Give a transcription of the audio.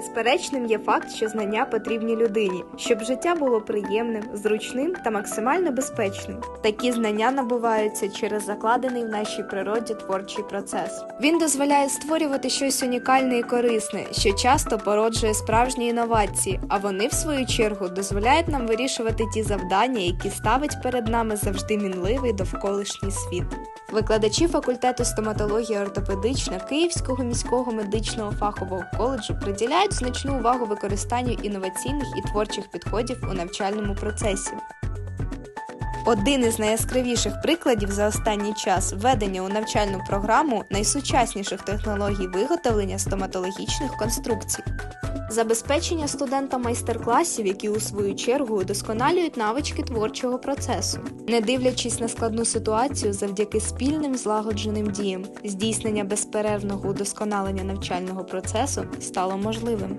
Безперечним є факт, що знання потрібні людині, щоб життя було приємним, зручним та максимально безпечним. Такі знання набуваються через закладений в нашій природі творчий процес. Він дозволяє створювати щось унікальне і корисне, що часто породжує справжні інновації, а вони, в свою чергу, дозволяють нам вирішувати ті завдання, які ставить перед нами завжди мінливий довколишній світ. Викладачі факультету стоматології ортопедична Київського міського медичного фахового коледжу приділяють значну увагу використанню інноваційних і творчих підходів у навчальному процесі. Один із найяскравіших прикладів за останній час введення у навчальну програму найсучасніших технологій виготовлення стоматологічних конструкцій. Забезпечення студента майстер-класів, які у свою чергу удосконалюють навички творчого процесу, не дивлячись на складну ситуацію завдяки спільним злагодженим діям, здійснення безперервного удосконалення навчального процесу стало можливим.